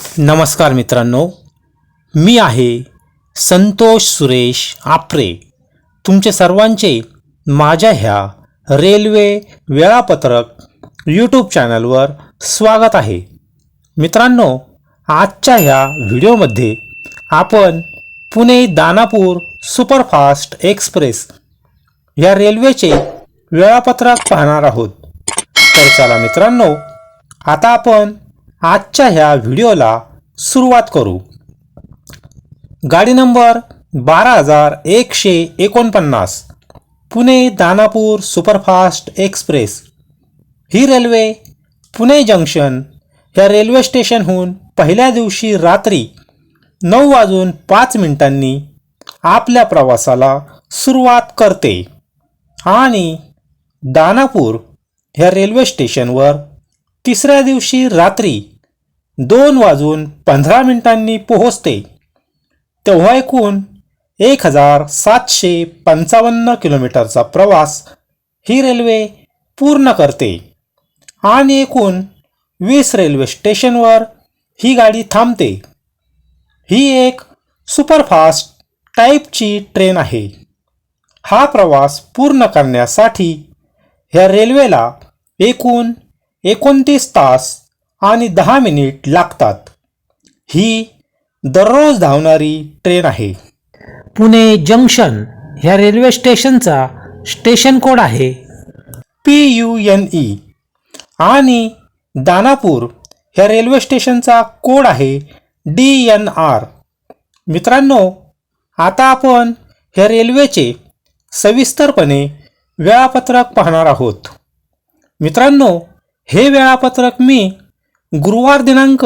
नमस्कार मित्रांनो मी आहे संतोष सुरेश आपरे. तुमचे सर्वांचे माझ्या ह्या रेल्वे वेळापत्रक यूट्यूब चॅनलवर स्वागत आहे. मित्रांनो आजच्या ह्या व्हिडिओमध्ये आपण पुणे दानापूर सुपरफास्ट एक्सप्रेस या रेल्वेचे वेळापत्रक पाहणार आहोत. तर चला मित्रांनो आता आपण आजच्या ह्या व्हिडिओला सुरुवात करू. गाडी नंबर बारा हजार एकशे एकोणपन्नास पुणे दानापूर सुपरफास्ट एक्सप्रेस. ही रेल्वे पुणे जंक्शन या रेल्वे स्टेशनहून पहिल्या दिवशी रात्री नऊ वाजून पाच मिनिटांनी आपल्या प्रवासाला सुरुवात करते. आणि दानापूर ह्या रेल्वे स्टेशनवर तिसऱ्या दिवशी रात्री दोन वाजून पंधरा मिनिटांनी पोहोचते. तेव्हा एकूण एक हजार सातशे पंचावन्न किलोमीटरचा प्रवास ही रेल्वे पूर्ण करते. आणि एकूण वीस रेल्वे स्टेशनवर ही गाडी थांबते. ही एक सुपरफास्ट टाईपची ट्रेन आहे. हा प्रवास पूर्ण करण्यासाठी ह्या रेल्वेला एकूण एकोणतीस तास आणि दहा मिनिट लागतात. ही दररोज धावणारी ट्रेन आहे. पुणे जंक्शन ह्या रेल्वे स्टेशनचा स्टेशन कोड आहे. पी यू एन ई आणि दानापूर ह्या रेल्वे स्टेशनचा कोड आहे डी एन आर. मित्रांनो आता आपण ह्या रेल्वेचे सविस्तरपणे वेळापत्रक पाहणार आहोत. मित्रांनो हे वेळापत्रक मी गुरुवार दिनांक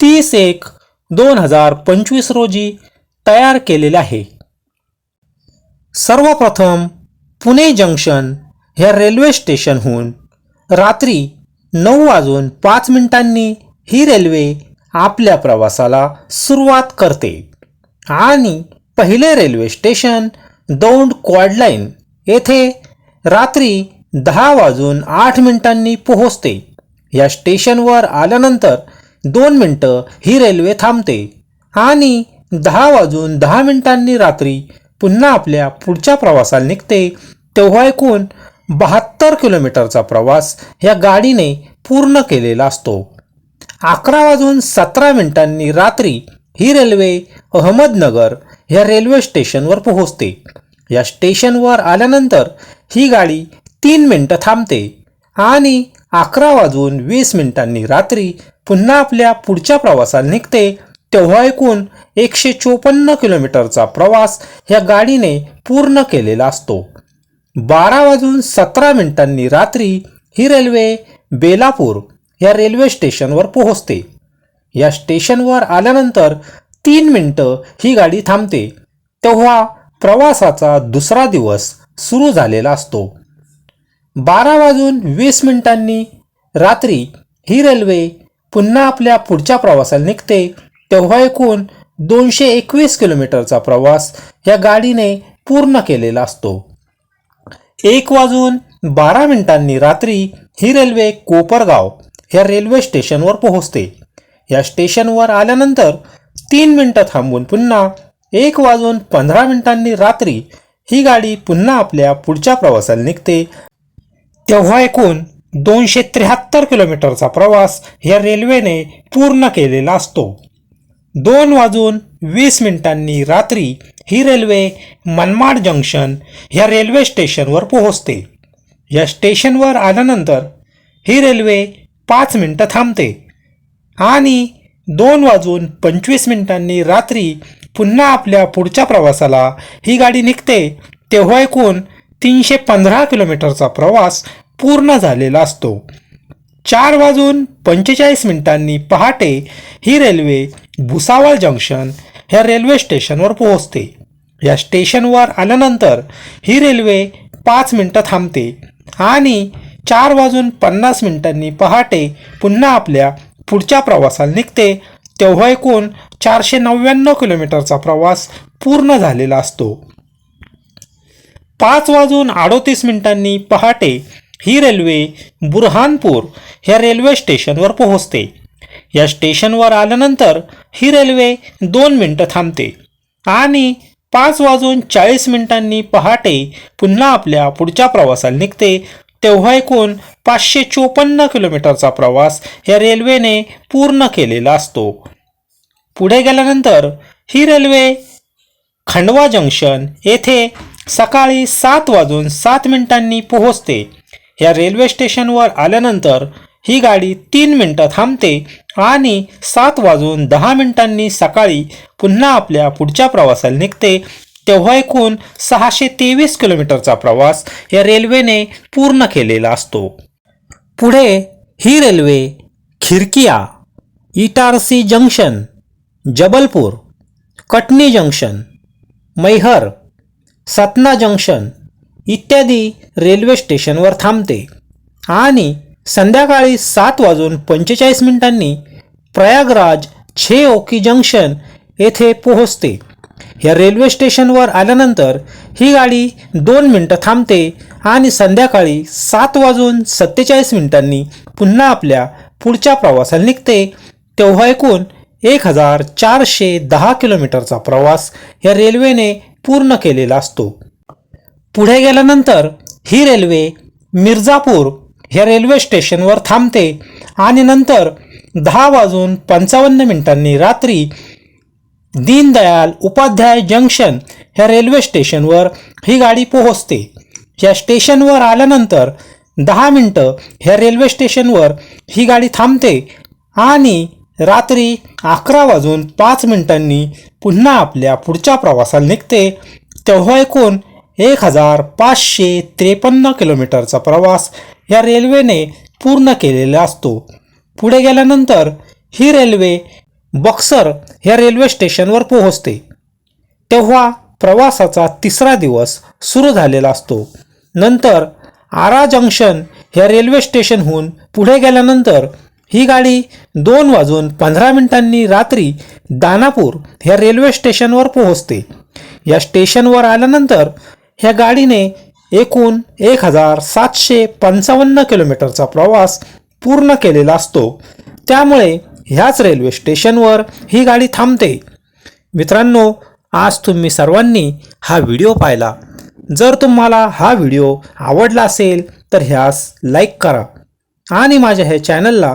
तीस एक दोन हजार पंचवीस रोजी तयार केलेले आहे. सर्वप्रथम पुणे जंक्शन ह्या रेल्वे स्टेशनहून रात्री नऊ वाजून पाच मिनिटांनी ही रेल्वे आपल्या प्रवासाला सुरुवात करते आणि पहिले रेल्वे स्टेशन दौंड क्वाडलाईन येथे रात्री दहा वाजून आठ मिनिटांनी पोहोचते. या स्टेशनवर आल्यानंतर दोन मिनटं ही रेल्वे थांबते आणि दहा वाजून दहा मिनिटांनी रात्री पुन्हा आपल्या पुढच्या प्रवासाला निघते तेव्हा एकूण बहात्तर किलोमीटरचा प्रवास या गाडीने पूर्ण केलेला असतो. अकरा वाजून सतरा मिनिटांनी रात्री ही रेल्वे अहमदनगर ह्या रेल्वे स्टेशनवर पोहोचते. या स्टेशनवर आल्यानंतर ही गाडी तीन मिनटं थांबते. आणि अकरा वाजून वीस मिनिटांनी रात्री पुन्हा आपल्या पुढच्या प्रवासाला निघते. तेव्हा एकूण एकशे चोपन्न किलोमीटरचा प्रवास ह्या गाडीने पूर्ण केलेला असतो. बारा वाजून सतरा मिनिटांनी रात्री ही रेल्वे बेलापूर या रेल्वे स्टेशनवर पोहोचते. या स्टेशनवर आल्यानंतर तीन मिनटं ही गाडी थांबते. तेव्हा प्रवासाचा दुसरा दिवस सुरू झालेला असतो. बारा वाजून वीस मिनिटांनी रात्री ही रेल्वे पुन्हा आपल्या पुढच्या प्रवासाला निघते तेव्हा एकूण दोनशे एकवीस किलोमीटरचा प्रवास या गाडीने पूर्ण केलेला असतो. एक वाजून बारा मिनिटांनी रात्री ही रेल्वे कोपरगाव या रेल्वे स्टेशनवर पोहोचते. या स्टेशनवर आल्यानंतर तीन मिनटं थांबून पुन्हा एक वाजून पंधरा मिनिटांनी रात्री ही गाडी पुन्हा आपल्या पुढच्या प्रवासाला निघते तेव्हा एकूण दोनशे त्र्याहत्तर किलोमीटरचा प्रवास या रेल्वेने पूर्ण केलेला असतो. दोन वाजून वीस मिनिटांनी रात्री ही रेल्वे मनमाड जंक्शन ह्या रेल्वे स्टेशनवर पोहोचते. या स्टेशनवर आल्यानंतर ही रेल्वे पाच मिनटं थांबते आणि दोन वाजून पंचवीस मिनिटांनी रात्री पुन्हा आपल्या पुढच्या प्रवासाला ही गाडी निघते. तेव्हा एकूण तीनशे पंधरा किलोमीटरचा प्रवास पूर्ण झालेला असतो. चार वाजून पंचेचाळीस मिनिटांनी पहाटे ही रेल्वे भुसावळ जंक्शन ह्या रेल्वे स्टेशनवर पोहोचते. या स्टेशनवर आल्यानंतर ही रेल्वे पाच मिनटं थांबते आणि चार वाजून पन्नास मिनिटांनी पहाटे पुन्हा आपल्या पुढच्या प्रवासाला निघते. तेव्हा एकूण चारशे नव्याण्णव किलोमीटरचा प्रवास पूर्ण झालेला असतो. पाच वाजून अडोतीस मिनिटांनी पहाटे ही रेल्वे बुरहानपूर ह्या रेल्वे स्टेशनवर पोहोचते. या स्टेशनवर आल्यानंतर ही रेल्वे दोन मिनटं थांबते आणि पाच वाजून चाळीस मिनिटांनी पहाटे पुन्हा आपल्या पुढच्या प्रवासाला निघते. तेव्हा एकूण पाचशे चोपन्न किलोमीटरचा प्रवास या रेल्वेने पूर्ण केलेला असतो. पुढे गेल्यानंतर ही रेल्वे खंडवा जंक्शन येथे सकाळी सात वाजून सात मिनिटांनी पोहोचते. या रेल्वे स्टेशनवर आल्यानंतर ही गाडी तीन मिनटं थांबते आणि सात वाजून दहा मिनिटांनी सकाळी पुन्हा आपल्या पुढच्या प्रवासाला निघते. तेव्हा एकूण सहाशे तेवीस किलोमीटरचा प्रवास या रेल्वेने पूर्ण केलेला असतो. पुढे ही railway Khirkiya Itarsi junction Jabalpur Katni junction Maihar Satna junction इत्यादी रेल्वे स्टेशनवर थांबते. आणि संध्याकाळी सात वाजून पंचेचाळीस मिनिटांनी प्रयागराज छे ओकी जंक्शन येथे पोहोचते. या रेल्वे स्टेशनवर आल्यानंतर ही गाडी दोन मिनटं थांबते आणि संध्याकाळी सात वाजून सत्तेचाळीस मिनिटांनी पुन्हा आपल्या पुढच्या प्रवासाला निघते. तेव्हा एकूण एक हजार चारशे दहा किलोमीटरचा प्रवास या रेल्वेने पूर्ण केलेला असतो. पुढे गेल्यानंतर ही रेल्वे मिर्जापूर ह्या रेल्वे स्टेशनवर थांबते आणि नंतर दहा वाजून पंचावन्न मिनिटांनी रात्री दीनदयाल उपाध्याय जंक्शन ह्या रेल्वे स्टेशनवर ही गाडी पोहोचते. या स्टेशनवर आल्यानंतर दहा मिनटं ह्या रेल्वे स्टेशनवर ही गाडी थांबते आणि रात्री अकरा वाजून पाच मिनिटांनी पुन्हा आपल्या पुढच्या प्रवासाला निघते तेव्हा एकूण एक हजार पाचशे त्रेपन्न किलोमीटरचा प्रवास या रेल्वेने पूर्ण केलेला असतो. पुढे गेल्यानंतर ही रेल्वे बक्सर ह्या रेल्वे स्टेशनवर पोहोचते. तेव्हा प्रवासाचा तिसरा दिवस सुरू झालेला असतो. नंतर आरा जंक्शन ह्या रेल्वे स्टेशनहून पुढे गेल्यानंतर ही गाडी दोन वाजून पंधरा मिनिटांनी रात्री दानापूर ह्या रेल्वे स्टेशनवर पोहोचते. या स्टेशनवर आल्यानंतर ह्या गाडीने एकूण एक हजार सातशे पंचावन्न किलोमीटरचा प्रवास पूर्ण केलेला असतो. त्यामुळे ह्याच रेल्वे स्टेशनवर ही गाडी थांबते. मित्रांनो आज तुम्ही सर्वांनी हा व्हिडिओ पाहिला. जर तुम्हाला हा व्हिडिओ आवडला असेल तर ह्यास लाईक करा. आणि माझ्या ह्या चॅनलला